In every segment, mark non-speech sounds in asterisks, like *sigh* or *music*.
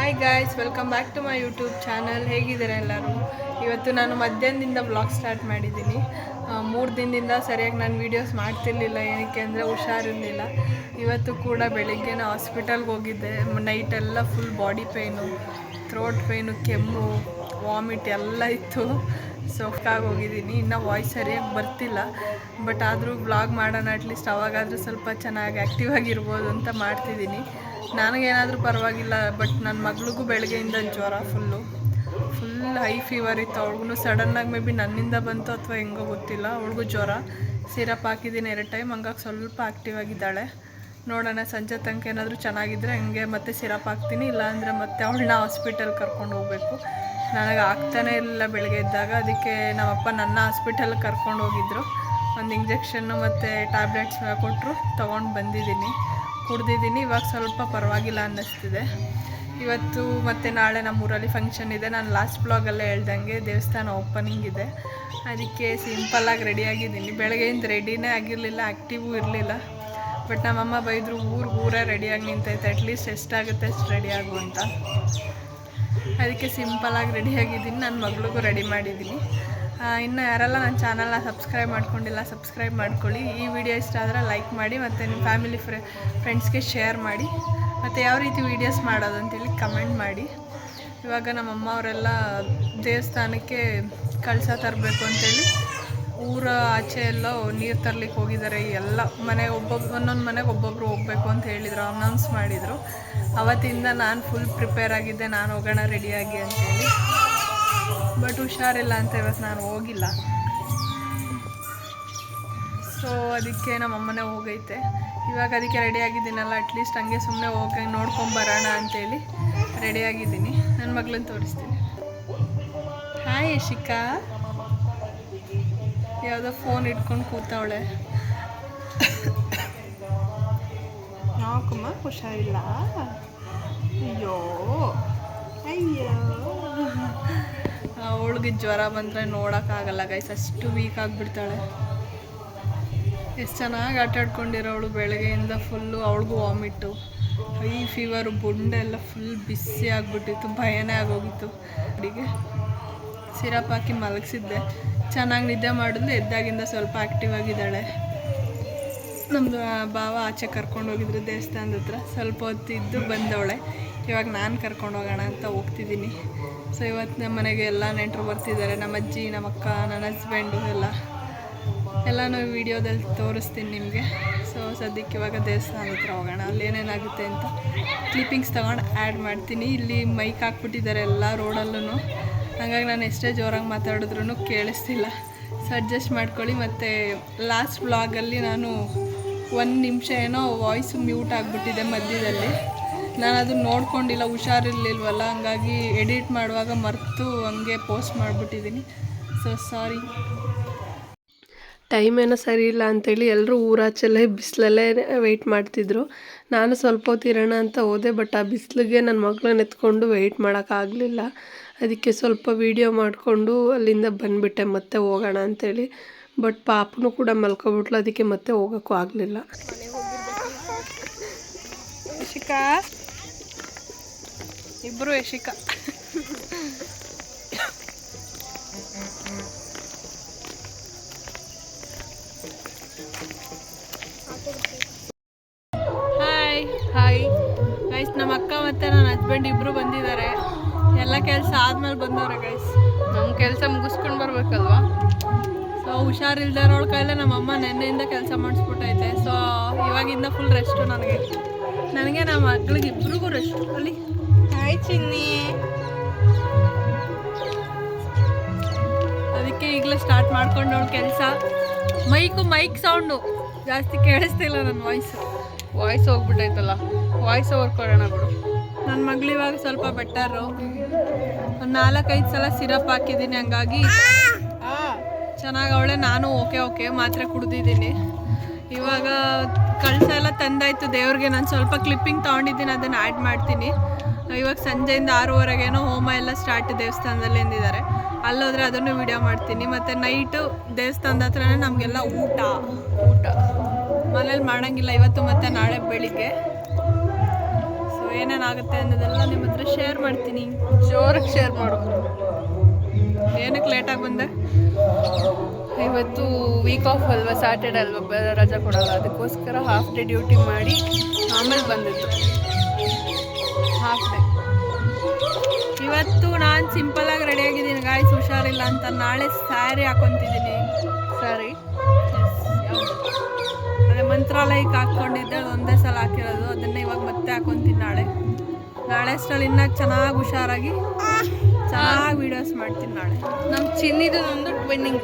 Hi guys welcome back to my YouTube channel ಹೇಗಿದ್ದಾರೆ ಎಲ್ಲರೂ? ಇವತ್ತು ನಾನು ಮಧ್ಯಾಹ್ನದಿಂದ ಬ್ಲಾಗ್ ಸ್ಟಾರ್ಟ್ ಮಾಡಿದ್ದೀನಿ. ಮೂರು ದಿನದಿಂದ ಸರಿಯಾಗಿ ನಾನು ವೀಡಿಯೋಸ್ ಮಾಡ್ತಿರ್ಲಿಲ್ಲ. ಏನಕ್ಕೆ ಅಂದರೆ ಹುಷಾರಿರಲಿಲ್ಲ ಇವತ್ತು ಕೂಡ ಬೆಳಿಗ್ಗೆ ನಾನು ಹಾಸ್ಪಿಟಲ್ಗೆ ಹೋಗಿದ್ದೆ. ನೈಟೆಲ್ಲ full body pain throat pain ಕೆಮ್ಮು ವಾಮಿಟ್ ಎಲ್ಲ ಇತ್ತು. ಸೊ ಹೋಗಿದ್ದೀನಿ. ಇನ್ನೂ ವಾಯ್ಸ್ ಸರಿಯಾಗಿ ಬರ್ತಿಲ್ಲ. ಬಟ್ ಆದರೂ ಬ್ಲಾಗ್ ಮಾಡೋಣ ಅಟ್ಲೀಸ್ಟ್ ಅವಾಗಾದರೂ ಸ್ವಲ್ಪ ಚೆನ್ನಾಗಿ ಆ್ಯಕ್ಟಿವ್ ಆಗಿರ್ಬೋದು ಅಂತ ಮಾಡ್ತಿದ್ದೀನಿ. ನನಗೇನಾದರೂ ಪರವಾಗಿಲ್ಲ ಬಟ್ ನನ್ನ ಮಗಳಿಗೂ ಬೆಳಗ್ಗೆಯಿಂದ ಜ್ವರ ಫುಲ್ಲು ಫುಲ್ ಹೈ ಫೀವರ್ ಇತ್ತು. ಅವ್ಳಿಗೂ ಸಡನ್ನಾಗಿ ಮೇ ಬಿ ನನ್ನಿಂದ ಬಂತು ಅಥವಾ ಹೆಂಗೋ ಗೊತ್ತಿಲ್ಲ. ಅವಳಿಗೂ ಜ್ವರ. ಸಿರಪ್ ಹಾಕಿದ್ದೀನಿ ಎರಡು ಟೈಮ್ ಹಂಗಾಗಿ ಸ್ವಲ್ಪ ಆ್ಯಕ್ಟಿವ್ ಆಗಿದ್ದಾಳೆ. ನೋಡೋಣ, ಸಂಜೆ ತನಕ ಏನಾದರೂ ಚೆನ್ನಾಗಿದ್ದರೆ ಹಂಗೆ ಮತ್ತೆ ಸಿರಪ್ ಹಾಕ್ತೀನಿ. ಇಲ್ಲಾಂದರೆ ಮತ್ತೆ ಅವಳನ್ನ ಹಾಸ್ಪಿಟಲ್ ಕರ್ಕೊಂಡು ಹೋಗಬೇಕು. ನನಗೆ ಆಗ್ತಾನೇ ಇರಲಿಲ್ಲ ಬೆಳಗ್ಗೆ ಇದ್ದಾಗ ಅದಕ್ಕೆ ನಮ್ಮಪ್ಪ ನನ್ನ ಹಾಸ್ಪಿಟಲ್ಗೆ ಕರ್ಕೊಂಡು ಹೋಗಿದ್ರು. ಒಂದು ಇಂಜೆಕ್ಷನ್ನು ಮತ್ತು ಟ್ಯಾಬ್ಲೆಟ್ಸ್ ಕೊಟ್ಟರು ತೊಗೊಂಡು ಬಂದಿದ್ದೀನಿ. ಕುಡ್ದಿದ್ದೀನಿ. ಇವಾಗ ಸ್ವಲ್ಪ ಪರವಾಗಿಲ್ಲ ಅನ್ನಿಸ್ತಿದೆ. ಇವತ್ತು ಮತ್ತು ನಾಳೆ ನಮ್ಮೂರಲ್ಲಿ ಫಂಕ್ಷನ್ ಇದೆ. ನಾನು ಲಾಸ್ಟ್ ಬ್ಲಾಗಲ್ಲೇ ಹೇಳ್ದಂಗೆ ದೇವಸ್ಥಾನ ಓಪನಿಂಗ್ ಇದೆ. ಅದಕ್ಕೆ ಸಿಂಪಲ್ಲಾಗಿ ರೆಡಿಯಾಗಿದ್ದೀನಿ ಬೆಳಗ್ಗೆಯಿಂದ ರೆಡಿನೇ ಆಗಿರಲಿಲ್ಲ ಆ್ಯಕ್ಟಿವೂ ಇರಲಿಲ್ಲ. ಬಟ್ ನಮ್ಮಮ್ಮ ಬೈದರು ಊರು ಊರೇ ರೆಡಿಯಾಗಿ ನಿಂತೈತೆ. ಅಟ್ಲೀಸ್ಟ್ ಎಷ್ಟಾಗುತ್ತೆ ಅಷ್ಟು ರೆಡಿ ಆಗು ಅಂತ. ಅದಕ್ಕೆ ಸಿಂಪಲ್ಲಾಗಿ ರೆಡಿಯಾಗಿದ್ದೀನಿ ನನ್ನ ಮಗಳಿಗೂ ರೆಡಿ ಮಾಡಿದ್ದೀನಿ. ಇನ್ನು ಯಾರೆಲ್ಲ ನನ್ನ ಚಾನಲ್ನ ಸಬ್ಸ್ಕ್ರೈಬ್ ಮಾಡ್ಕೊಂಡಿಲ್ಲ, ಸಬ್ಸ್ಕ್ರೈಬ್ ಮಾಡ್ಕೊಳ್ಳಿ. ಈ ವಿಡಿಯೋ ಇಷ್ಟ ಆದರೆ ಲೈಕ್ ಮಾಡಿ ಮತ್ತು ನಿಮ್ಮ ಫ್ಯಾಮಿಲಿ ಫ್ರೆ ಫ್ರೆಂಡ್ಸ್ಗೆ ಶೇರ್ ಮಾಡಿ. ಮತ್ತು ಯಾವ ರೀತಿ ವೀಡಿಯೋಸ್ ಮಾಡೋದು ಅಂತೇಳಿ ಕಮೆಂಟ್ ಮಾಡಿ. ಇವಾಗ ನಮ್ಮಮ್ಮ ಅವರೆಲ್ಲ ದೇವಸ್ಥಾನಕ್ಕೆ ಕಳಸ ತರಬೇಕು ಅಂತೇಳಿ ಊರ ಆಚೆ ಎಲ್ಲ ನೀರು ತರ್ಲಿಕ್ಕೆ ಹೋಗಿದ್ದಾರೆ. ಎಲ್ಲ ಮನೆ ಒಬ್ಬೊಬ್ಬ ಒಂದೊಂದು ಮನೆಗೆ ಒಬ್ಬೊಬ್ರು ಹೋಗ್ಬೇಕು ಅಂತ ಹೇಳಿದರು ಅನೌನ್ಸ್ ಮಾಡಿದರು. ಅವತ್ತಿಂದ ನಾನು ಫುಲ್ ಪ್ರಿಪೇರ್ ಆಗಿದ್ದೆ, ನಾನು ಹೋಗೋಣ ರೆಡಿಯಾಗಿ ಅಂತೇಳಿ. ಬಟ್ ಹುಷಾರಿಲ್ಲ ಅಂತ ಇವತ್ತು ನಾನು ಹೋಗಿಲ್ಲ. ಸೊ ಅದಕ್ಕೆ ನಮ್ಮ ಅಮ್ಮನೇ ಹೋಗೈತೆ. ಇವಾಗ ಅದಕ್ಕೆ ರೆಡಿ ಆಗಿದ್ದೀನಲ್ಲ ಅಟ್ಲೀಸ್ಟ್ ಹಂಗೆ ಸುಮ್ಮನೆ ಹೋಗಿ ನೋಡ್ಕೊಂಬರೋಣ ಅಂತೇಳಿ ರೆಡಿ ಆಗಿದ್ದೀನಿ. ನನ್ನ ಮಗಳನ್ನ ತೋರಿಸ್ತೀನಿ. ಹಾಯ್ ಯಶಿಕಾ ಯಾವುದೋ ಫೋನ್ ಇಟ್ಕೊಂಡು ಕೂತವಳೆ. ನಾಕಮ್ಮ ಹುಷಾರಿಲ್ಲ? ಅಯ್ಯೋ. ಅಯ್ಯೋ. ಅವಳಿಗೆ ಜ್ವರ ಬಂದರೆ ನೋಡೋಕ್ಕಾಗಲ್ಲ ಗೈಸ್ ಅಷ್ಟು ವೀಕ್ ಆಗಿಬಿಡ್ತಾಳೆ. ಎಷ್ಟು ಚೆನ್ನಾಗಿ ಆಟ ಅವಳು ಬೆಳಗ್ಗೆಯಿಂದ ಫುಲ್ಲು ಅವಳಿಗೂ ವಾಮಿಟ್ಟು ಹೈ ಫೀವರು ಬುಂಡೆಲ್ಲ ಫುಲ್ ಬಿಸಿ ಆಗಿಬಿಟ್ಟಿತ್ತು, ಭಯನೇ ಆಗೋಗಿತ್ತು. ಅಡಿಗೆ. ಸಿರಪ್ ಹಾಕಿ ಮಲಗಿಸಿದ್ದೆ. ಚೆನ್ನಾಗಿ ನಿದ್ದೆ ಮಾಡಿದ್ಲು, ಎದ್ದಾಗಿಂದ ಸ್ವಲ್ಪ ಆ್ಯಕ್ಟಿವ್ ಆಗಿದ್ದಾಳೆ. ನಮ್ಮದು ಭಾವ ಆಚೆ ಕರ್ಕೊಂಡು ಹೋಗಿದ್ರು ದೇವಸ್ಥಾನದ ಹತ್ರ. ಸ್ವಲ್ಪ ಹೊತ್ತಿದ್ದು ಬಂದವಳೆ. ಇವಾಗ ನಾನು ಕರ್ಕೊಂಡು ಹೋಗೋಣ ಅಂತ ಹೋಗ್ತಿದ್ದೀನಿ. ಸೊ ಇವತ್ತು ನಮ್ಮ ಮನೆಗೆ ಎಲ್ಲ ನೆಂಟರು ಬರ್ತಿದ್ದಾರೆ. ನಮ್ಮ ಅಜ್ಜಿ, ನಮ್ಮ ಅಕ್ಕ, ನನ್ನ ಹಸ್ಬೆಂಡು ಎಲ್ಲ. ಎಲ್ಲನೂ ವಿಡಿಯೋದಲ್ಲಿ ತೋರಿಸ್ತೀನಿ ನಿಮಗೆ. ಸೊ ಸದ್ಯಕ್ಕೆ ಇವಾಗ ದೇವಸ್ಥಾನದ ಹತ್ರ ಹೋಗೋಣ. ಅಲ್ಲಿ ಏನೇನಾಗುತ್ತೆ ಅಂತ ಕ್ಲಿಪ್ಪಿಂಗ್ಸ್ ತೊಗೊಂಡು ಆ್ಯಡ್ ಮಾಡ್ತೀನಿ. ಇಲ್ಲಿ ಮೈಕ್ ಹಾಕ್ಬಿಟ್ಟಿದ್ದಾರೆ ಎಲ್ಲ ರೋಡಲ್ಲೂ ಹಾಗಾಗಿ ನಾನು ಎಷ್ಟೇ ಜೋರಾಗಿ ಮಾತಾಡಿದ್ರೂ ಕೇಳಿಸ್ತಿಲ್ಲ. ಸೊ ಅಡ್ಜಸ್ಟ್ ಮಾಡ್ಕೊಳ್ಳಿ. ಮತ್ತು ಲಾಸ್ಟ್ ಬ್ಲಾಗಲ್ಲಿ ನಾನು ಒಂದು ನಿಮಿಷ ಏನೋ ವಾಯ್ಸ್ ಮ್ಯೂಟ್ ಆಗಿಬಿಟ್ಟಿದೆ ಮಧ್ಯದಲ್ಲಿ. ನಾನು ಅದನ್ನ ನೋಡ್ಕೊಂಡಿಲ್ಲ ಹುಷಾರಿರ್ಲಿಲ್ವಲ್ಲ ಹಂಗಾಗಿ ಎಡಿಟ್ ಮಾಡುವಾಗ ಮರೆತು ಹಂಗೆ ಪೋಸ್ಟ್ ಮಾಡಿಬಿಟ್ಟಿದ್ದೀನಿ ಸೊ ಸಾರಿ ಟೈಮ್ ಏನೋ ಸರಿ ಇಲ್ಲ ಅಂತೇಳಿ ಎಲ್ಲರೂ ಊರಾಚೆಲ್ಲೇ ಬಿಸಿಲಲ್ಲೇ ವೆಯ್ಟ್ ಮಾಡ್ತಿದ್ರು. ನಾನು ಸ್ವಲ್ಪ ಹೊತ್ತು ಇರೋಣ ಅಂತ ಹೋದೆ ಬಟ್ ಆ ಬಿಸಿಲಿಗೆ ನನ್ನ ಮಗಳನ್ನ ಎತ್ಕೊಂಡು ವೆಯ್ಟ್ ಮಾಡೋಕ್ಕಾಗಲಿಲ್ಲ ಅದಕ್ಕೆ ಸ್ವಲ್ಪ ವೀಡಿಯೋ ಮಾಡಿಕೊಂಡು ಅಲ್ಲಿಂದ ಬಂದುಬಿಟ್ಟೆ ಮತ್ತೆ ಹೋಗೋಣ ಅಂತೇಳಿ. ಬಟ್ ಪಾಪನೂ ಕೂಡ ಮಲ್ಕೊಬಿಟ್ಲು ಅದಕ್ಕೆ ಮತ್ತೆ ಹೋಗೋಕ್ಕೂ ಆಗಲಿಲ್ಲ. ಯಶಿಕಾ ಇಬ್ಬರು ಯಶಿಕ. ಹಾಯ್ ಹಾಯ್ ಗೈಸ್ ನಮ್ಮ ಅಕ್ಕ ಮತ್ತು ನನ್ನ ಹಸ್ಬೆಂಡ್ ಇಬ್ಬರು ಬಂದಿದ್ದಾರೆ. ಎಲ್ಲ ಕೆಲಸ ಆದ್ಮೇಲೆ ಬಂದವ್ರೆ ಗೈಸ್ ನಮ್ಮ ಕೆಲಸ ಮುಗಿಸ್ಕೊಂಡು ಬರ್ಬೇಕಲ್ವಾ? ಸೊ ಹುಷಾರಿಲ್ದಾರೋಳ ಕೈಲೇ ನಮ್ಮ ಅಮ್ಮ ನೆನ್ನೆಯಿಂದ ಕೆಲಸ ಮಾಡಿಸ್ಬಿಟ್ಟೈತೆ. ಸೊ ಇವಾಗಿಂದ ಫುಲ್ ರೆಸ್ಟು ನನಗೆ. ನನಗೆ ನಮ್ಮ ಮಕ್ಳಿಗೆ ಇಬ್ರಿಗೂ ರೆಸ್ಟ್ ಅಲ್ಲಿ ಹಾಯ್ ಚಿನ್ನಿ. ಅದಕ್ಕೆ ಈಗಲೇ ಸ್ಟಾರ್ಟ್ ಮಾಡ್ಕೊಂಡು ಅವ್ನ ಕೆಲಸ. ಮೈಕು ಮೈಕ್ ಸೌಂಡು ಜಾಸ್ತಿ ಕೇಳಿಸ್ತಿಲ್ಲ ನನ್ನ ವಾಯ್ಸ್ ವಾಯ್ಸ್ ಹೋಗ್ಬಿಟ್ಟೈತಲ್ಲ. ವಾಯ್ಸ್ ಓವರ್ ಕೊಡೋಣ ಬಿಡು. ನನ್ನ ಮಗಳು ಇವಾಗ ಸ್ವಲ್ಪ ಬೆಟರು ಒಂದು ನಾಲ್ಕೈದು ಸಲ ಸಿರಪ್ ಹಾಕಿದ್ದೀನಿ ಹಂಗಾಗಿ ಚೆನ್ನಾಗಿ ಅವಳೆ ನಾನು ಓಕೆ ಓಕೆ ಮಾತ್ರೆ ಕುಡ್ದಿದ್ದೀನಿ. ಇವಾಗ ಕಳಸ ಎಲ್ಲ ತಂದಾಯ್ತು. ದೇವ್ರಿಗೆ ನಾನು ಸ್ವಲ್ಪ ಕ್ಲಿಪ್ಪಿಂಗ್ ತಗೊಂಡಿದ್ದೀನಿ ಅದನ್ನು ಆ್ಯಡ್ ಮಾಡ್ತೀನಿ. ಇವಾಗ ಸಂಜೆಯಿಂದ ಆರೂವರೆಗೇನೋ ಹೋಮ ಎಲ್ಲ ಸ್ಟಾರ್ಟ್ ದೇವಸ್ಥಾನದಲ್ಲಿ ಎಂದಿದ್ದಾರೆ. ಅಲ್ಲೋದ್ರೆ ಅದನ್ನು ವಿಡಿಯೋ ಮಾಡ್ತೀನಿ. ಮತ್ತು ನೈಟು ದೇವಸ್ಥಾನದ ಹತ್ರನೇ ನಮಗೆಲ್ಲ ಊಟ. ಊಟ. ಮನೇಲಿ ಮಾಡೋಂಗಿಲ್ಲ ಇವತ್ತು ಮತ್ತು ನಾಳೆ ಬೆಳಿಗ್ಗೆ. ಸೊ ಏನೇನಾಗುತ್ತೆ ಅನ್ನೋದೆಲ್ಲ ನಿಮ್ಮ ಹತ್ರ ಶೇರ್ ಮಾಡ್ತೀನಿ. ಜೋರಾಗಿ ಶೇರ್ ಮಾಡು. ಏನಕ್ಕೆ ಲೇಟಾಗಿ ಬಂದೆ? ಇವತ್ತು ವೀಕ್ ಆಫ್ ಅಲ್ವಾ ಸ್ಯಾಟರ್ಡೆ ಅಲ್ವಾ ರಜಾ ಕೊಡಲ್ಲ ಅದಕ್ಕೋಸ್ಕರ ಹಾಫ್ ಡೇ ಡ್ಯೂಟಿ ಮಾಡಿ ಆಮೇಲೆ ಬಂದಿತ್ತು ಹಾಫ್ ಡೇ ಇವತ್ತು ನಾನು ಸಿಂಪಲಾಗಿ ರೆಡಿಯಾಗಿದ್ದೀನಿ ಗಾಯ್ಸ್ ಹುಷಾರಿಲ್ಲ ಅಂತ. ನಾಳೆ ಸ್ಯಾರಿ ಹಾಕೊತಿದ್ದೀನಿ. ಸ್ಯಾರಿ ಅದೇ ಮಂತ್ರಾಲಯಕ್ಕೆ ಹಾಕ್ಕೊಂಡಿದ್ದೆ ಅದು ಒಂದೇ ಸಲ ಹಾಕಿರೋದು. ಅದನ್ನೇ ಇವಾಗ ಮತ್ತೆ ಹಾಕೊತೀನಿ ನಾಳೆ. ನಾಳೆ ಅಷ್ಟರಲ್ಲಿ ಇನ್ನೂ ಚೆನ್ನಾಗಿ ಹುಷಾರಾಗಿ ಚೆನ್ನಾಗಿ ವೀಡಿಯೋಸ್ ಮಾಡ್ತೀನಿ ನಾಳೆ. ನಮ್ಮ ಚಿನ್ನಿದು ಒಂದು ಟ್ವಿನ್ನಿಂಗ್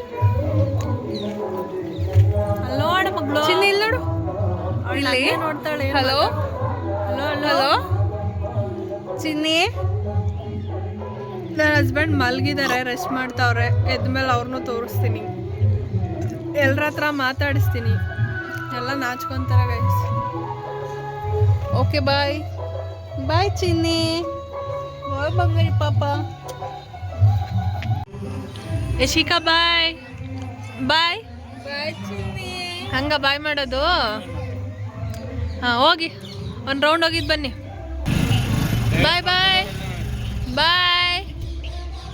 ಚಿನ್ನಿ ಇಲ್ಲಿ ನೋಡು. ಇಲ್ಲಿ? ನೋಡ್ತಾಳೆ ಹಲೋ ಹಲೋ ಹಲೋ ಚಿನ್ನಿ. ನನ್ನ ಹಸ್ಬೆಂಡ್ ಮಲಗಿದ್ದಾರೆ ರೆಸ್ಟ್ ಮಾಡ್ತಾವ್ರೆ. ಎದ್ಮೇಲೆ ಅವ್ರನ್ನೂ ತೋರಿಸ್ತೀನಿ. ಎಲ್ಲರ ಹತ್ರ ಮಾತಾಡಿಸ್ತೀನಿ. ಎಲ್ಲ ನಾಚ್ಕೊಂತಾರೆ ಗೈಸ್ ಓಕೆ ಬಾಯ್ ಬಾಯ್ ಚಿನ್ನಿ. ಬಾಯ್ ಬಂಗಾರಿ ಪಾಪ. ಯಶಿಕಾ ಬಾಯ್ ಬಾಯ್ ಬಾಯ್ ಚಿನ್ನಿ. ಹಂಗ ಬಾಯ್ ಮಾಡೋದು? ಹೋಗಿ. ಒಂದು ರೌಂಡ್ ಹೋಗಿದ್ದು ಬನ್ನಿ. ಬಾಯ್ ಬಾಯ್ ಬಾಯ್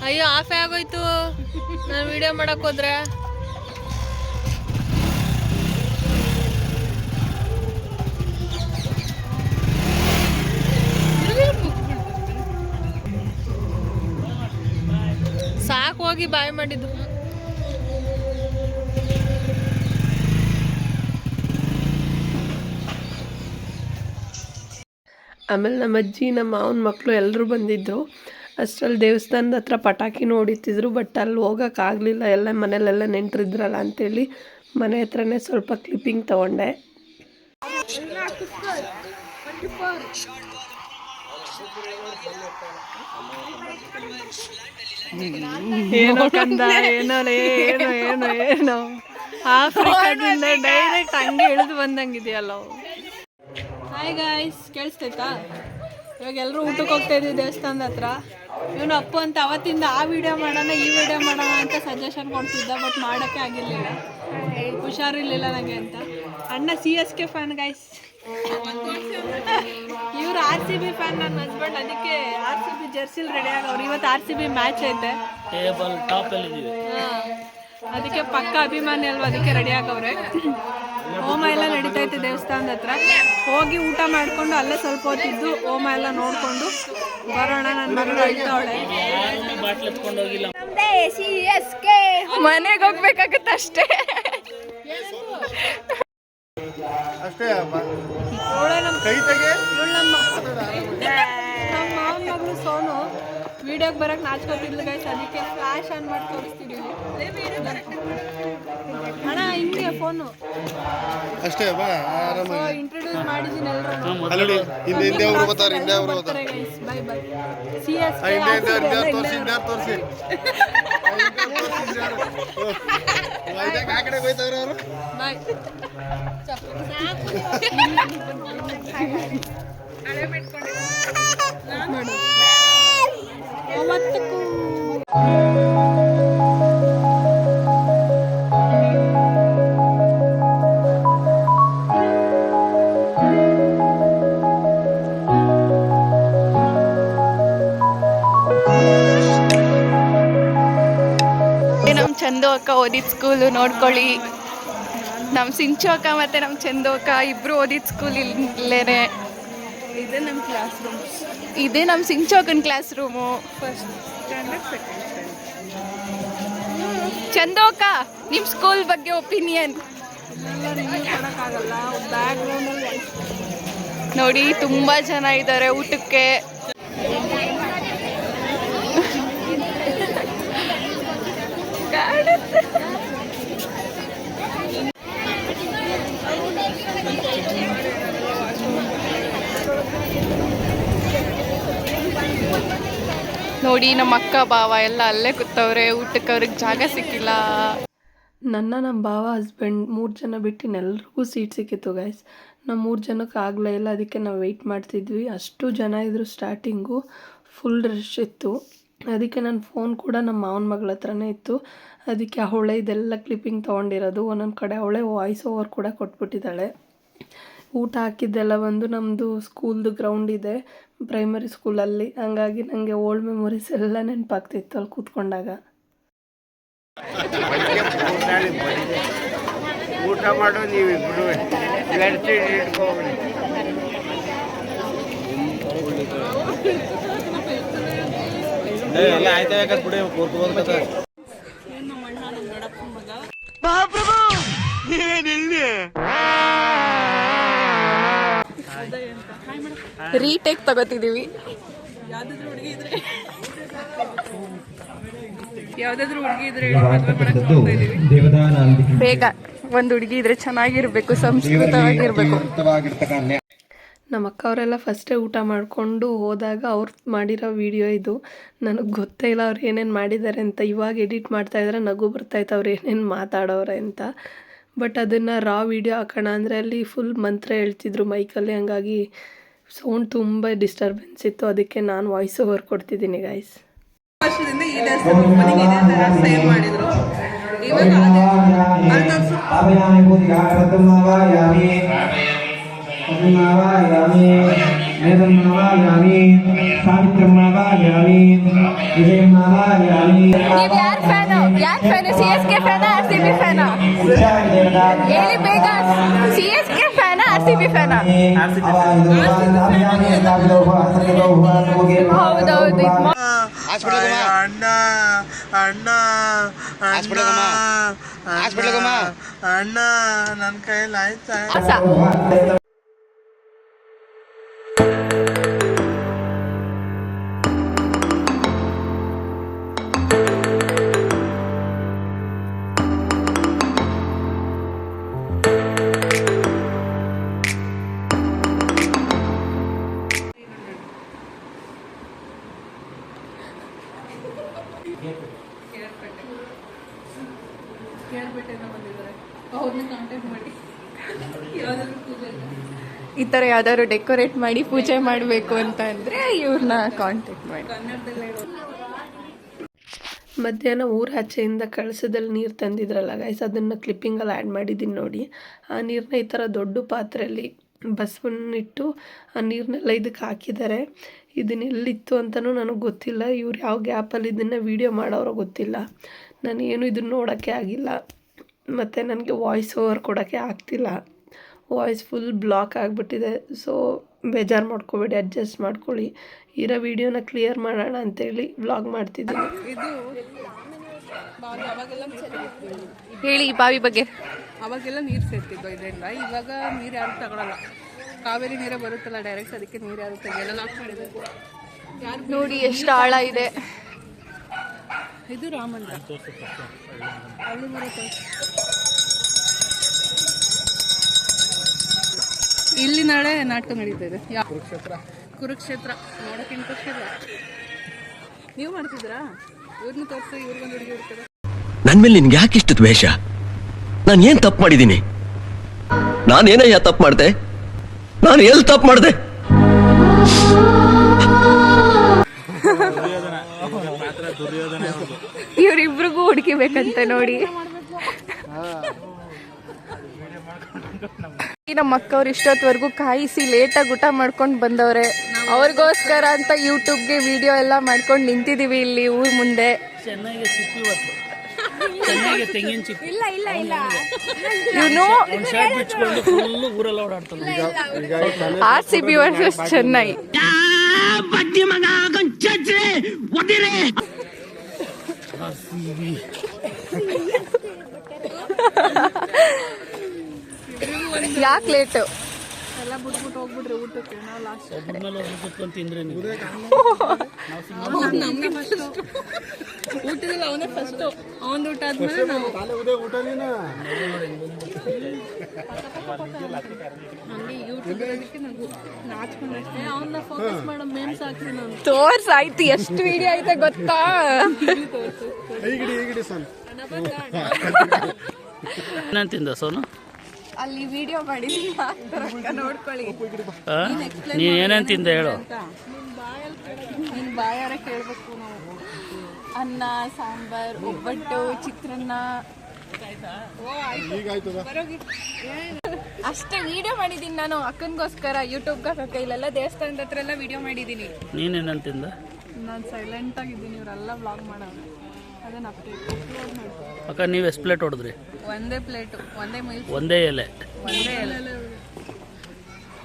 ಅಯ್ಯೋ, ಆಫೇ ಆಗೋಯ್ತು. ನಾನು ವಿಡಿಯೋ ಮಾಡಕ್ ಹೋದ್ರೆ. ಸಾಕು, ಹೋಗಿ ಬಾಯ್ ಮಾಡಿದ್ದು. ಆಮೇಲೆ ನಮ್ಮ ಅಜ್ಜಿ ನಮ್ಮ ಮಾವನ ಮಕ್ಕಳು ಎಲ್ಲರೂ ಬಂದಿದ್ದರು ಅಷ್ಟರಲ್ಲಿ ದೇವಸ್ಥಾನದ ಹತ್ರ ಪಟಾಕಿ ಹೊಡಿತಿದ್ರು ಬಟ್ ಅಲ್ಲಿ ಹೋಗೋಕ್ಕಾಗಲಿಲ್ಲ ಎಲ್ಲ ಮನೇಲೆಲ್ಲ ನೆಂಟರಿದ್ರಲ್ಲ ಅಂಥೇಳಿ ಮನೆ ಹತ್ರನೇ ಸ್ವಲ್ಪ ಕ್ಲಿಪ್ಪಿಂಗ್ ತೊಗೊಂಡೆ. ಏನೋ ಕಂದ ಏನೋ ಏನೋ ಏನೋ ಏನೋ. ಆಫ್ರಿಕಾದಿಂದ ಡೈರೆಕ್ಟ್ ಹಂಗೆ ಇಳಿದು ಬಂದಂಗಿದೆಯಲ್ಲ ಹಾಯ್ ಗಾಯ್ಸ್ ಕೇಳಿಸ್ತೈತಾ ಇವಾಗ ಎಲ್ಲರೂ ಊಟಕ್ಕೆ ಹೋಗ್ತಾ ಇದ್ದೀವಿ ದೇವಸ್ಥಾನದ ಹತ್ರ. ಇವನು ಅಪ್ಪು ಅಂತ ಅವತ್ತಿಂದ ಆ ವಿಡಿಯೋ ಮಾಡೋಣ ಈ ವಿಡಿಯೋ ಮಾಡೋಣ ಅಂತ ಸಜೆಷನ್ ಕೊಡ್ತಿದ್ದ ಬಟ್ ಮಾಡೋಕ್ಕೆ ಆಗಿರಲಿಲ್ಲ. ಹುಷಾರಿರ್ಲಿಲ್ಲ ನನಗೆ ಅಂತ. ಅಣ್ಣ C S K fan guys ಇವ್ರು ಆರ್ ಸಿ ಬಿ ಫ್ಯಾನ್ ನನ್ನ ಹಸ್ಬೆಂಡ್ ಅದಕ್ಕೆ ಆರ್ ಸಿ ಬಿ ಜರ್ಸಿಲ್ ರೆಡಿ ಆಗವ್ರು. ಇವತ್ತು ಆರ್ ಸಿ ಬಿ ಮ್ಯಾಚ್ ಐತೆ. ಇದೀವಿ. ಅದಕ್ಕೆ ಪಕ್ಕ ಅಭಿಮಾನಿ ಅಲ್ವಾ ಅದಕ್ಕೆ ರೆಡಿ ಆಗವ್ರೆ? ಹೋಮ ದೇವಸ್ಥಾನದ ಹತ್ರ ಹೋಗಿ ಊಟ ಮಾಡಿಕೊಂಡು ಅಲ್ಲೇ ಸ್ವಲ್ಪ ಹೊತ್ತಿದ್ದು ಹೋಮ ಎಲ್ಲ ನೋಡಿಕೊಂಡು ಬರೋಣ ನನ್ನ ಮಗಳು ಅಳ್ತಾವಳೆ ಮನೆಗೆ ಹೋಗ್ಬೇಕಾಗತ್ತೆ ಅಷ್ಟೇ. ಅಷ್ಟೇ ನಮ್ಮ ಕೈ ತೆಗೆ. ಇವಳು ನಮ್ಮ ಮಾವನ ಸೋನು. ವಿಡಿಯೋಗೆ ಬರಕ್ಕೆ ನಾಚ್ಕೋತಿದ್ಲು ಗೈಸ್ ಅದಕ್ಕೆ ಫ್ಲಾಶ್ ಆನ್ ಮಾಡಿ ತೋರಿಸ್ತಿದ್ದೀವಿ ಅಣ್ಣ ಹಿಂಗೆ ಫೋನು ಅಷ್ಟೇ ಬಾ ಆರಾಮ ಇಂಟ್ರೊಡ್ಯೂಸ್ ಮಾಡಿದ್ದೀನಿ ಎಲ್ಲರೂ ಅಲ್ಲಿ ಹಿಂದೆ ಹಿಂದೆ ಅವರು ಬರ್ತಾರೆ ಹಿಂದೆ ಅವರು ಬರ್ತಾರೆ ಬೈ ಬೈ ಸಿ ಎಸ್ ಆ, ಹಿಂದೆ ಹಿಂದೆ ಹಿಂದೆ ತೋರಿಸಿ ಹಿಂದೆ ತೋರಿಸಿ. ಆ ಕಡೆ ಹೋಯ್ತವ್ರೆ ಅವರು. *laughs* ಚಂದು ಅಕ್ಕ ಓದಿದ ಸ್ಕೂಲು ನೋಡ್ಕೊಳ್ಳಿ ನಮ್ಮ ಸಿಂಚು ಅಕ್ಕ ಮತ್ತು ನಮ್ಮ ಚಂದು ಅಕ್ಕ ಇಬ್ಬರು ಓದಿದ ಸ್ಕೂಲ್ ಇಲ್ಲೇನೆ ಇದೇ ನಮ್ಮ ಕ್ಲಾಸ್ ರೂಮ್ ಇದೇ ನಮ್ಮ ಸಿಂಚು ಅಕ್ಕನ ಕ್ಲಾಸ್ ರೂಮು ಫಸ್ಟ್ ಸ್ಟ್ಯಾಂಡ ಚಂದೋಕ ನಿಮ್ಮ ಸ್ಕೂಲ್ ಬಗ್ಗೆ ಒಪಿನಿಯನ್ ನೋಡಿ ತುಂಬಾ ಜನ ಇದ್ದಾರೆ ಊಟಕ್ಕೆ. ನೋಡಿ ನಮ್ಮ ಅಕ್ಕ ಬಾವ ಎಲ್ಲ ಅಲ್ಲೇ ಕೂತವ್ರೆ, ಊಟಕ್ಕೆ ಅವ್ರಿಗೆ ಜಾಗ ಸಿಕ್ಕಿಲ್ಲ. ನನ್ನ ನಮ್ಮ ಭಾವ ಹಸ್ಬೆಂಡ್ ಮೂರು ಜನ ಬಿಟ್ಟು ಎಲ್ರಿಗೂ ಸೀಟ್ ಸಿಕ್ಕಿತ್ತು ಗೈಸ್ ನಾವು ಮೂರು ಜನಕ್ಕೆ ಆಗಲೇ ಇಲ್ಲ, ಅದಕ್ಕೆ ನಾವು ವೆಯ್ಟ್ ಮಾಡ್ತಿದ್ವಿ. ಅಷ್ಟು ಜನ ಇದ್ದರು ಸ್ಟಾರ್ಟಿಂಗು ಫುಲ್ ರಶ್ ಇತ್ತು. ಅದಕ್ಕೆ ನನ್ನ ಫೋನ್ ಕೂಡ ನಮ್ಮ ಮಾವನ ಮಗಳ ಹತ್ರನೇ ಇತ್ತು. ಅದಕ್ಕೆ ಅವಳೆ ಇದೆಲ್ಲ ಕ್ಲಿಪ್ಪಿಂಗ್ ತೊಗೊಂಡಿರೋದು, ಒಂದೊಂದು ಕಡೆ ಅವಳೆ ವಾಯ್ಸ್ ಓವರ್ ಕೂಡ ಕೊಟ್ಬಿಟ್ಟಿದ್ದಾಳೆ. ಊಟ ಹಾಕಿದ್ದೆಲ್ಲ ಬಂದು ನಮ್ಮದು ಸ್ಕೂಲ್ದು ಗ್ರೌಂಡ್ ಇದೆ ಪ್ರೈಮರಿ ಸ್ಕೂಲಲ್ಲಿ ಹಂಗಾಗಿ ನನಗೆ ಓಲ್ಡ್ ಮೆಮೊರೀಸ್ ಎಲ್ಲ ನೆನಪಾಗ್ತಿತ್ತು ಅಲ್ಲಿ ಕೂತ್ಕೊಂಡಾಗ. ಊಟ ಮಾಡೋ ನೀವಿಬ್ಬರು ಲಡ್ಸಿ ಇಟ್ಕೋಗ್ರಿ ರೀಟೇಕ್ ತಗೋತಿದ್ದೀವಿ ಯಾವ್ದಾದ್ರು ಹುಡುಗಿ ಇದ್ರೆ ಬೇಗ ಒಂದು ಹುಡುಗಿ ಇದ್ರೆ ಚೆನ್ನಾಗಿರ್ಬೇಕು ಸಂಸ್ಕೃತವಾಗಿರ್ಬೇಕು. ನಮ್ಮ ಅಕ್ಕ ಅವರೆಲ್ಲ ಫಸ್ಟೇ ಊಟ ಮಾಡಿಕೊಂಡು ಹೋದಾಗ ಅವ್ರು ಮಾಡಿರೋ ವಿಡಿಯೋ ಇದು. ನನಗೆ ಗೊತ್ತೇ ಇಲ್ಲ ಅವ್ರು ಏನೇನು ಮಾಡಿದ್ದಾರೆ ಅಂತ. ಇವಾಗ ಎಡಿಟ್ ಮಾಡ್ತಾಯಿದ್ರೆ ನಗು ಬರ್ತಾಯಿತ್ತು ಅವ್ರು ಏನೇನು ಮಾತಾಡೋರೆ ಅಂತ. ಬಟ್ ಅದನ್ನು ರಾ ವಿಡಿಯೋ ಹಾಕೋಣ ಅಂದರೆ ಅಲ್ಲಿ ಫುಲ್ ಮಂತ್ರ ಹೇಳ್ತಿದ್ರು ಮೈಕಲ್ಲಿ ಹಂಗಾಗಿ ಸೌಂಡ್ ತುಂಬ ಡಿಸ್ಟರ್ಬೆನ್ಸ್ ಇತ್ತು. ಅದಕ್ಕೆ ನಾನು ವಾಯ್ಸ್ ಓವರ್ ಕೊಡ್ತಿದ್ದೀನಿ ಗಾಯ್ಸ್ ವರ್ಷದಿಂದ ಈ ದೇವಸ್ಥಾನ ಓಪನಿಂಗ್ ಇದೆ ಅಂತ ಸೇಲ್ ಮಾಡಿದ್ರು. ಇವಾಗ ಅದೇ ಅಲ್ಲಿ ಯಾರ್ fan CSK fan RTB fan ಎಲ್ಲಿ ಬೇಗ ಸಿಎಸ್‌ಕೆ ಫ್ಯಾನ್ ಆರ್‌ಟಿಬಿ ಫ್ಯಾನ್ ಆಹಾ ಇರೋದು ಅಪ್ಪ ಯಾರ್ ಅಂತಲೋ ಹೋಗ್ತೋ ہوا ಹೋಗಿ ಓಡೋ ಹಾಸ್ಪಿಟಲ್ ಅಣ್ಣ ಅಣ್ಣ ಹಾಸ್ಪಿಟಲ್ ಗೆಮ್ಮಾ ಅಣ್ಣ ನನ್ನ ಕೈಯಲ್ಲಿ ಐತಾ ತರ ಯಾವ್ದಾದ್ರು ಡೆಕೋರೇಟ್ ಮಾಡಿ ಪೂಜೆ ಮಾಡಬೇಕು ಅಂತ ಅಂದರೆ ಇವ್ರನ್ನ ಕಾಂಟ್ಯಾಕ್ಟ್ ಮಾಡಿ. ಮಧ್ಯಾಹ್ನ ಊರ ಆಚೆಯಿಂದ ಕಳಸದಲ್ಲಿ ನೀರು ತಂದಿದ್ರಲ್ಲ ಗೈಸ್ ಅದನ್ನು ಕ್ಲಿಪ್ಪಿಂಗಲ್ಲಿ ಆ್ಯಡ್ ಮಾಡಿದ್ದೀನಿ ನೋಡಿ. ಆ ನೀರನ್ನ ಈ ಥರ ದೊಡ್ಡ ಪಾತ್ರೆಯಲ್ಲಿ ಬಸವನ್ನಿಟ್ಟು ಆ ನೀರನ್ನೆಲ್ಲ ಇದಕ್ಕೆ ಹಾಕಿದ್ದಾರೆ ಇದನ್ನ ಎಲ್ಲಿತ್ತು ಅಂತಲೂ ನನಗೆ ಗೊತ್ತಿಲ್ಲ. ಇವ್ರು ಯಾವ ಗ್ಯಾಪಲ್ಲಿ ಇದನ್ನು ವೀಡಿಯೋ ಮಾಡೋರೋ ಗೊತ್ತಿಲ್ಲ. ನಾನು ಏನು ಇದನ್ನ ನೋಡೋಕ್ಕೆ ಆಗಿಲ್ಲ. ಮತ್ತು ನನಗೆ ವಾಯ್ಸ್ ಓವರ್ ಕೊಡೋಕ್ಕೆ ಆಗ್ತಿಲ್ಲ. ವಾಯ್ಸ್ ಫುಲ್ ಬ್ಲಾಕ್ ಆಗಿಬಿಟ್ಟಿದೆ. ಸೊ ಬೇಜಾರು ಮಾಡ್ಕೋಬೇಡಿ ಅಡ್ಜಸ್ಟ್ ಮಾಡ್ಕೊಳ್ಳಿ. ಇರೋ ವಿಡಿಯೋನ ಕ್ಲಿಯರ್ ಮಾಡೋಣ ಅಂತೇಳಿ ವ್ಲಾಗ್ ಮಾಡ್ತಿದ್ದೀನಿ. ಇದು ಬಾವಿ ಅವಾಗೆಲ್ಲ ಹೇಳಿ ಈ ಬಾವಿ ಬಗ್ಗೆ. ಅವಾಗೆಲ್ಲ ನೀರು ಸೇರ್ತಿದ್ವು ಇದರಿಂದ. ಇವಾಗ ನೀರು ಯಾರು ತಗೊಳಲ್ಲ. ಕಾವೇರಿ ನೀರೇ ಬರುತ್ತಲ್ಲ ಡೈರೆಕ್ಟ್ ಅದಕ್ಕೆ ನೀರು ಯಾರು ತೆಗೆಯಲ್ಲ. ಲಾಕ್ ನೋಡಿ ಎಷ್ಟು ಆಳ ಇದೆ. ಇದು ರಾಮಂದ್ರ ಇಲ್ಲಿ ನಾಳೆ ನಾಟಕ ನಡೀತಾ ಇದೆ. ಯಾ ಕುರುಕ್ಷೇತ್ರ. ಕುರುಕ್ಷೇತ್ರ. ನೋಡಕ್ಕೆ ಇಂಟ್ರೆಸ್ಟ್ ನೀವು ಮಾಡ್ತಿದ್ರಾ ಇವ್ರನ್ನ ತೋರಿಸಿ ಇವ್ರಿಗೊಂದು ಹುಡುಗಿ ಇರ್ತದೆ ನನ್ ಮೇಲೆ ನಿನ್ಗೆ ಯಾಕಿಷ್ಟು ದ್ವೇಷ? ನಾನು ಏನ್ ತಪ್ಪು ಮಾಡಿದ್ದೀನಿ? ನಾನೇನಯ್ಯ ತಪ್ಪು ಮಾಡ್ದೆ? ನಾನು ಎಲ್ಲಿ ತಪ್ಪು ಮಾಡ್ದೆ? ಇವರಿಬ್ರಿಗೂ ಹುಡುಕಿ ಬೇಕಂತೆ ನೋಡಿ. ನಮ್ಮ ಅಕ್ಕವ್ರು ಇಷ್ಟೊತ್ತವರೆಗೂ ಕಾಯಿಸಿ ಲೇಟಾಗಿ ಊಟ ಮಾಡ್ಕೊಂಡು ಬಂದವ್ರೆ. ಅವ್ರಿಗೋಸ್ಕರ ಅಂತ ಯೂಟ್ಯೂಬ್ಗೆ ವಿಡಿಯೋ ಎಲ್ಲ ಮಾಡ್ಕೊಂಡು ನಿಂತಿದೀವಿ ಇಲ್ಲಿ ಊರ್ ಮುಂದೆ. ಇವನು R C B versus Chennai ಯಾಕೆ ಲೇಟ್ ಎಲ್ಲ ಬಿಟ್ಬಿಟ್ಟು ಹೋಗ್ಬಿಟ್ರಿ ಊಟಕ್ಕೆ ನಾವು ಲಾಸ್ಟ್ ನಮ್ಗೆ ಫಸ್ಟ್ ಊಟದಲ್ಲಿ ಅವನೇ ಫಸ್ಟ್ ಅವನ ಊಟ ಆದ್ಮೇಲೆ ನಾವು. ಹಂಗೆ ಯೂಟ್ಯೂಬ್ ಅವನ್ನ ಫೋಕಸ್ ಮಾಡೋ ಮೇಮ್ಸ್ ಹಾಕ್ತೀನಿ ನಾನು. ತೋರ್ಸ್ ಆಯ್ತು ಎಷ್ಟು ವಿಡಿಯೋ ಐತೆ ಗೊತ್ತಾ? ತಿಂದ ಸೋನು? ಅಲ್ಲಿ ವಿಡಿಯೋ ಮಾಡಿದೀನಿ ಹಾಕ್ತಾರಕ್ಕ ನೋಡ್ಕೊಳ್ಳಿ. ನೀನು ನೀನ್ ಏನೇನ್ ತಿಂದೆ ಹೇಳು. ನಿನ್ ಬಾಯಾರ ಕೇಳ್ಬೇಕು ನಾವು. ಅನ್ನ ಸಾಂಬಾರ್ ಒಬ್ಬಟ್ಟು ಚಿತ್ರಾನ್ನ. ಅಷ್ಟೇ ವಿಡಿಯೋ ಮಾಡಿದೀನಿ ನಾನು ಅಕ್ಕನಿಗೋಸ್ಕರ ಯೂಟ್ಯೂಬ್ಗೆ ಹಾಕಕ್ಕೆ ಇಲ್ಲೆಲ್ಲ ದೇವಸ್ಥಾನದ ಹತ್ರ ಎಲ್ಲ ವಿಡಿಯೋ ಮಾಡಿದ್ದೀನಿ. ನೀನೇನಂತಿಂದ ನಾನು ಸೈಲೆಂಟ್ ಆಗಿದ್ದೀನಿ ಇವರೆಲ್ಲ ಬ್ಲಾಗ್ ಮಾಡೋದು ಅದನ್ನ ಅಪ್ಡೇಟ್ ಅಪ್ಲೋಡ್ ಮಾಡ್ತೀನಿ ಅಕ್ಕ ನೀವು ಎಷ್ಟು ಪ್ಲೇಟ್ ಹೊಡೆದ್ರಿ? ಒಂದೇ ಪ್ಲೇಟು ಒಂದೇ ಮೈಲ್ ಒಂದೇ ಎಲೆ. ಒಂದೇ ಎಲ್ಲ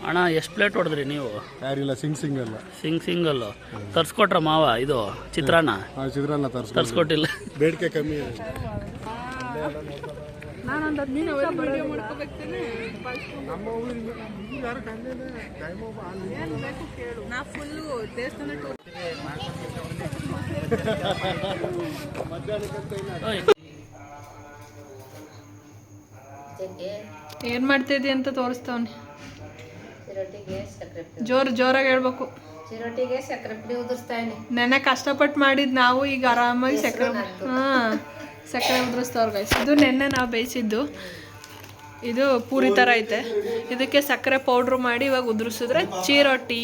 ಅಣ್ಣ ಎಷ್ಟು ಪ್ಲೇಟ್ ಹೊಡೆದ್ರಿ ನೀವು? ಯಾರಿಲ್ಲ ಸಿಂಗ್ ಸಿಂಗ್ ಅಲ್ಲ. ಸಿಂಗ್ ಸಿಂಗಲ್ಲು ತರ್ಸ್ಕೊಟ್ರ ಮಾವ ಇದು ಚಿತ್ರಾನ್ನ? ಆ ಚಿತ್ರಾನ್ನ ತರ್ಸ್ ತರ್ಸ್ಕೊಟ್ಟಿಲ್ಲ. ಬೇಡಿಕೆ ಕಮ್ಮಿ ನಾನೊಂದು ಹದಿನೈದು ನಿಮಿಷ ವಿಡಿಯೋ ಮಾಡ್ಕೋಬೇಕೇನೆ ಏನು ಬೇಕು ಕೇಳು. ನಾ ಫುಲ್ಲು ದೇವಸ್ಥಾನ ಟೂರ್ *laughs* ಏನು ಮಾಡ್ತಿದ್ದಿ ಅಂತ ತೋರಿಸ್ತವನಿ. ಜೋರ್ ಜೋರಾಗಿ ಹೇಳ್ಬೇಕು. ಚಿರೋಟಿಗೆ ಸಕ್ಕರೆ ಪುಡಿ ಉದುರಿಸ್ತಾ ನೆನೆ ಕಷ್ಟಪಟ್ಟು ಮಾಡಿದ್ ನಾವು ಈಗ ಆರಾಮಾಗಿ ಸಕ್ಕರೆ ಹಾಂ ಸಕ್ಕರೆ ಉದುರಿಸ್ತವ್ರು ಗೈಸ್ ಇದು ನೆನ್ನೆ ನಾವು ಬೇಯಿಸಿದ್ದು. ಇದು ಪೂರಿ ಥರ ಐತೆ. ಇದಕ್ಕೆ ಸಕ್ಕರೆ ಪೌಡ್ರು ಮಾಡಿ ಇವಾಗ ಉದುರಿಸಿದ್ರೆ ಚೀರೊಟ್ಟಿ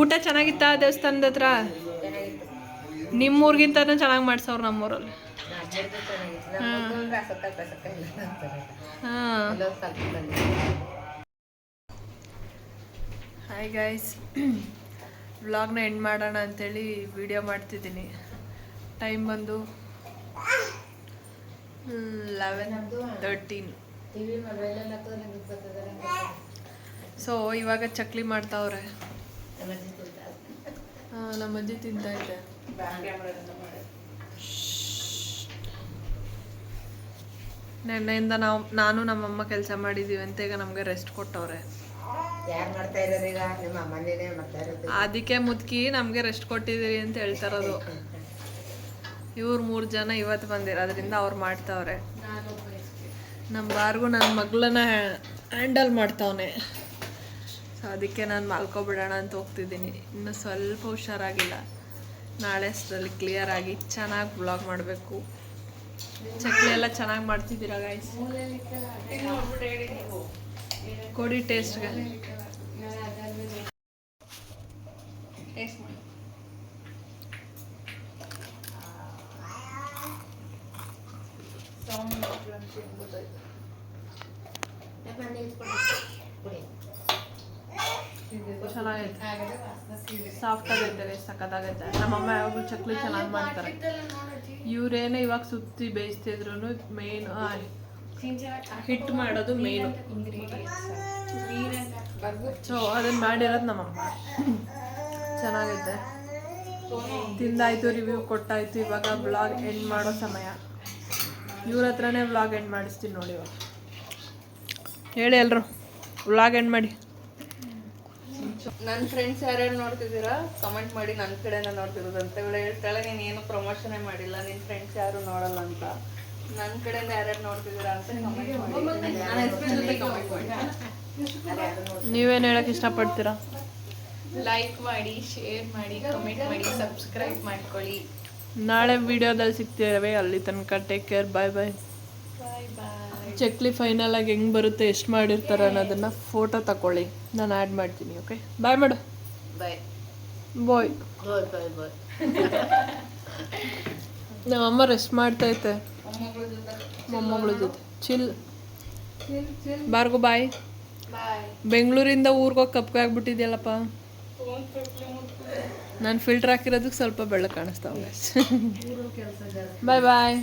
ಊಟ ಚೆನ್ನಾಗಿತ್ತಾ ದೇವಸ್ಥಾನದ ಹತ್ರ? ನಿಮ್ಮೂರ್ಗಿಂತನೂ ಚೆನ್ನಾಗಿ ಮಾಡ್ಸವ್ರು ನಮ್ಮೂರಲ್ಲಿ. ಹಾಯ್ ಗೈಸ್ ವ್ಲಾಗ್ನ ಎಂಡ್ ಮಾಡೋಣ ಅಂತೇಳಿ ವಿಡಿಯೋ ಮಾಡ್ತಿದ್ದೀನಿ. ಟೈಮ್ ಬಂದು ಲೆವೆನ್ ತರ್ಟೀನ್ ಸೊ ಇವಾಗ ಚಕ್ಲಿ ಮಾಡ್ತಾವ್ರೆ. ನಮ್ಮ ಅಜ್ಜಿ ತಿಂತಾ ಇದ್ದೆ. ನೆನ್ನೆಯಿಂದ ನಾವು ನಾನು ನಮ್ಮಮ್ಮ ಕೆಲಸ ಮಾಡಿದ್ದೀವಿ ಅಂತ ಈಗ ನಮಗೆ ರೆಸ್ಟ್ ಕೊಟ್ಟವ್ರೆ. ಯಾರು ಮಾಡ್ತಾ ಇರೋದು ಈಗ? ನಿಮ್ಮ ಅಮ್ಮನೇನೆ ಮಾಡ್ತಾ ಇರೋದು. ಅದಕ್ಕೆ ಮುದುಕಿ ನಮಗೆ ರೆಸ್ಟ್ ಕೊಟ್ಟಿದ್ದೀರಿ ಅಂತ ಹೇಳ್ತಾರದು. ಇವ್ರು ಮೂರು ಜನ ಇವತ್ತು ಬಂದಿರೋದ್ರಿಂದ ಅವ್ರು ಮಾಡ್ತಾವ್ರೆ. ನಮ್ಮ ಬಾರ್ಗು ನನ್ನ ಮಗಳನ್ನ ಹ್ಯಾಂಡಲ್ ಮಾಡ್ತಾವನೆ. ಸೊ ಅದಕ್ಕೆ ನಾನು ಮಲ್ಕೊಬಿಡೋಣ ಅಂತ ಹೋಗ್ತಿದ್ದೀನಿ. ಇನ್ನು ಸ್ವಲ್ಪ ಹುಷಾರಾಗಿಲ್ಲ. ನಾಳೆ ಅಷ್ಟರಲ್ಲಿ ಕ್ಲಿಯರ್ ಆಗಿ ಚೆನ್ನಾಗಿ ಬ್ಲಾಗ್ ಮಾಡಬೇಕು. ಚಕ್ಲಿ ಎಲ್ಲ ಚೆನ್ನಾಗಿ ಮಾಡ್ತಿದ್ದೀರಾ ಗಾಯ್ಸ್ ಕೊಡಿ ಟೇಸ್ಟ್ಗೆ ಟೇಸ್ಟ್ ಮಾಡಿ. ಚೆನ್ನಾಗೈತೆ ಸಾಫ್ಟ್ ಆಗೈತೆ ಸಖತ್ತಾಗೈತೆ ನಮ್ಮಮ್ಮ ಯಾವಾಗಲೂ ಚಕ್ಲಿ ಚೆನ್ನಾಗಿ ಮಾಡ್ತಾರೆ ಇವರೇನೇ ಇವಾಗ ಸುತ್ತಿ ಬೇಯಿಸ್ತಿದ್ರು ಮೇನ್ ಹಿಟ್ಟು ಮಾಡೋದು ಮೇನ್ ಸೊ ಅದನ್ನ ಮಾಡಿರೋದು ನಮ್ಮಮ್ಮ ಚೆನ್ನಾಗೈತೆ ತಿಂದಾಯ್ತು ರಿವ್ಯೂ ಕೊಟ್ಟಾಯ್ತು ಇವಾಗ ಬ್ಲಾಗ್ ಎಂಡ್ ಮಾಡೋ ಸಮಯ ಇವ್ರ ಹತ್ರನೇ ವ್ಲಾಗ್ ಎಂಡ್ ಮಾಡಿಸ್ತೀನಿ ನೋಡಿ ಇವಾಗ ಹೇಳಿ ಎಲ್ರು ವ್ಲಾಗ್ ಎಂಡ್ ಮಾಡಿ ನನ್ನ ಫ್ರೆಂಡ್ಸ್ ಯಾರ್ಯಾರು ನೋಡ್ತಿದ್ದೀರಾ? ಕಮೆಂಟ್ ಮಾಡಿ ನನ್ನ ಕಡೆನ ನೋಡ್ತಿರೋದು ಅಂತ ಇವಳು ಹೇಳ್ತಾಳೆ. ನೀನು ಏನು ಪ್ರಮೋಷನೇ ಮಾಡಿಲ್ಲ. ನಿನ್ನ ಫ್ರೆಂಡ್ಸ್ ಯಾರು ನೋಡಲ್ಲ ಅಂತ. ನನ್ನ ಕಡೆಯಿಂದ ಯಾರ್ಯಾರು ನೋಡ್ತಿದ್ದೀರಾ ಅಂತ ಕಮೆಂಟ್ ಮಾಡಿ. ನೀವೇನು ಹೇಳಕ್ ಇಷ್ಟಪಡ್ತೀರಾ? ಲೈಕ್ ಮಾಡಿ ಶೇರ್ ಮಾಡಿ ಕಮೆಂಟ್ ಮಾಡಿ ಸಬ್ಸ್ಕ್ರೈಬ್ ಮಾಡ್ಕೊಳ್ಳಿ. ನಾಳೆ ವಿಡಿಯೋದಲ್ಲಿ ಸಿಗ್ತೇವೆ ಅಲ್ಲಿ ತನಕ. Take care bye bye bye bye chakli final ಆಗಿ ಹೆಂಗೆ ಬರುತ್ತೆ ಎಷ್ಟು ಮಾಡಿರ್ತಾರೆ ಅನ್ನೋದನ್ನ ಫೋಟೋ ತಗೊಳ್ಳಿ ನಾನು ಆ್ಯಡ್ ಮಾಡ್ತೀನಿ ಓಕೆ ಬಾಯ್ ಮಾಡು. ಬಾಯ್ ಬಾಯ್ ನಮ್ಮ ಅಮ್ಮ ರೆಸ್ಟ್ ಮಾಡ್ತೈತೆ ಮೊಮ್ಮಗಳ ಜೊತೆ. ಚಿಲ್ ಬಾರ್ಗು ಬಾಯ್ ಬೆಂಗಳೂರಿಂದ ಊರಿಗೆ ಹೋಗಿ ಕಪ್ಗೆ ಆಗ್ಬಿಟ್ಟಿದ್ಯಲ್ಲಪ್ಪ? ನಾನು ಫಿಲ್ಟರ್ ಹಾಕಿರೋದಕ್ಕೆ ಸ್ವಲ್ಪ ಬೆಳ್ಳ ಕಾಣಿಸ್ತಾವೆ ಬಾಯ್ ಬಾಯ್